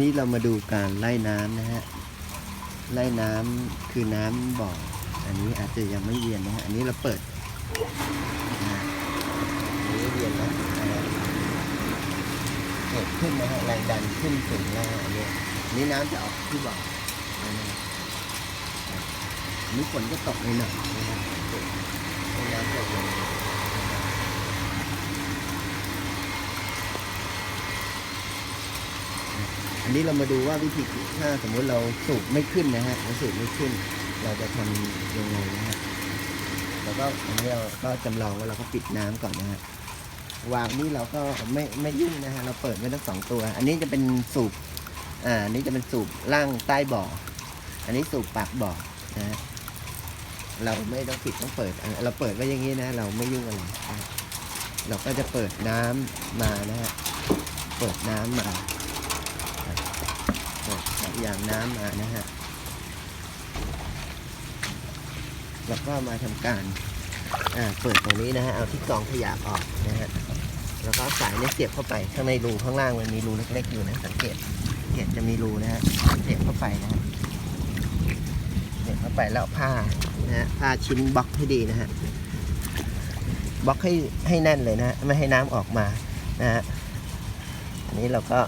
นี่เรามาดูการไล่น้ำนะฮะ ไล่น้ำคือน้ำบ่อ อันนี้อาจจะยังไม่เวียนนะฮะ อันนี้เราเปิดอันนี้เวียนแล้วนะเกิดขึ้นนะฮะแรงดันขึ้นสูงแล้วฮะอันนี้นี้น้ำจะออกที่บ่อนะฮะอันนี้ฝนก็ตกหน่อยนะฮะน้ำจะเวียน อันนี้เรามาดูว่าวิธีถ้าสมมุติเราสูบไม่ขึ้นนะฮะเราสูบไม่ขึ้น เราจะทำยังไงนะฮะแล้วก็อันนี้เราก็จำลองว่าเราก็ปิดน้ำก่อนนะฮะวาล์วนี้เราก็ไม่ไม่ยุ่งนะฮะเราเปิดไว้ทั้งสองตัว อันนี้จะเป็นสูบอ่าอันนี้จะเป็นสูบล่างใต้บ่อ อันนี้สูบปากบ่อนะฮะเราไม่ต้องปิดต้องเปิด เราเปิดไว้อย่างนี้นะ เราไม่ยุ่งอะไรเราก็จะเปิดน้ำมานะฮะเปิดน้ำมา อย่างน้ำมานะฮะแล้วก็มาทำการอ่าเปิดตรงนี้นะฮะ เอาที่กองขยะออกนะฮะ แล้วก็สายเนี่ยเสียบเข้าไป ข้างในรูข้างล่างมันมีรูเล็กๆอยู่นะ สังเกตสังเกตจะมีรูนะฮะ เสียบเข้าไปนะฮะ เสียบเข้าไปแล้วผ้านะฮะ ผ้าชิ้นบล็อกให้ดีนะฮะ บล็อกให้ให้แน่นเลยนะฮะไม่ให้น้ำออกมานะฮะ อันนี้เราก็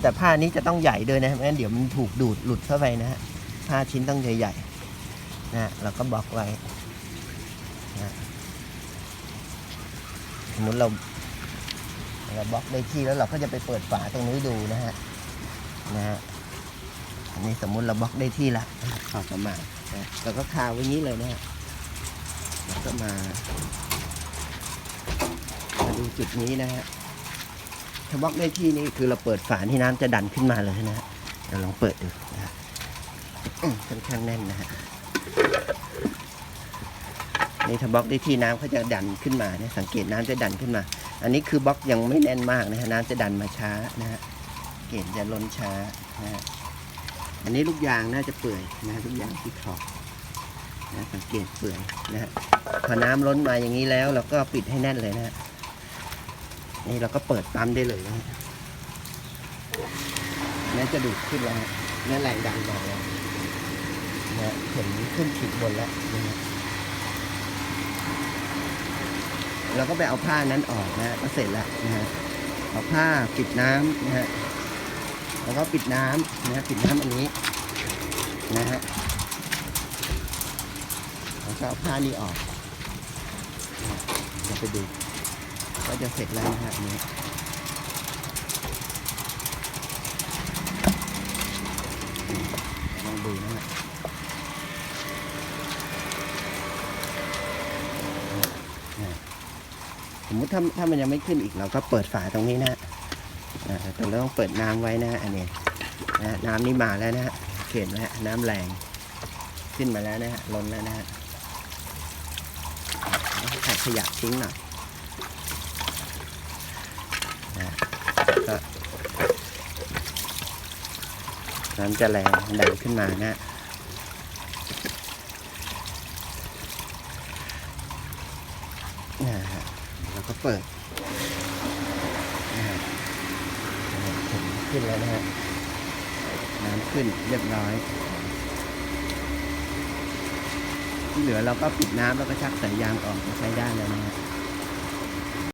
แต่ผ้านี้จะต้องใหญ่ด้วยนะไม่งั้นเดี๋ยวมันถูกดูดหลุดเข้าไปนะฮะผ้าชิ้นต้องใหญ่ๆนะฮะเราก็บล็อกไว้นะสมมติเราเราบล็อกได้ที่แล้วเราก็จะไปเปิดฝาตรงนี้ดูนะฮะนะฮะอันนี้สมมุติเราบล็อกได้ที่ละพอประมาณนะเราก็คาไว้นี้เลยนะฮะแล้วก็มามาดูจุดนี้นะฮะ ถ้าบล็อกได้ที่นี่คือเราเปิดฝาที่น้ำจะดันขึ้นมาเลยนะฮะเราลองเปิดดูนะฮะค่อนข้างแน่นนะฮะนี่ถ้าบล็อกได้ที่น้ำเขาจะดันขึ้นมาเนี่ยสังเกตน้ำจะดันขึ้นมา อันนี้คือบล็อกยังไม่แน่นมากนะฮะน้ำจะดันมาช้านะฮะเกณฑ์จะล้นช้านะฮะอันนี้ลูกยางน่าจะเปื่อยนะฮะลูกยางที่ขอบนะสังเกตเปื่อยนะฮะพอน้ำล้นมาอย่างนี้แล้วเราก็ปิดให้แน่นเลยนะฮะ นี่เราก็เปิดปั๊มได้เลยนะฮะนี่จะดูดขึ้นแล้วฮะนี่แรงดันมาแล้วนะเห็นขึ้นขีดบนแล้วนะเราก็ไปเอาผ้านั้นออกนะก็เสร็จแล้วนะฮะเอาผ้าปิดน้ำนะฮะแล้วก็ปิดน้ำนะฮะปิดน้ำอันนี้นะฮะแล้วก็เอาผ้านี้ออกเราไปดู ก็จะเสร็จแล้วนะฮะอันนี้ลองดูนะฮะสมมติถ้าถ้ามันยังไม่ขึ้นอีกเราก็เปิดฝาตรงนี้นะฮะอ่าแต่เราต้องเปิดน้ำไว้นะอันนี้นะน้ำนี่มาแล้วนะฮะเห็นไหมฮะน้ำแรงขึ้นมาแล้วนะฮะล้นแล้วนะฮะขยะทิ้งหน่อย ก็น้ำจะแรงดันขึ้นมานะนะฮะแล้วก็เปิดนะฮะขึ้นแล้วนะฮะน้ำขึ้นเรียบร้อย ที่เหลือเราก็ปิดน้ำแล้วก็ชักสายยางออกใช้ได้แล้วนะฮะ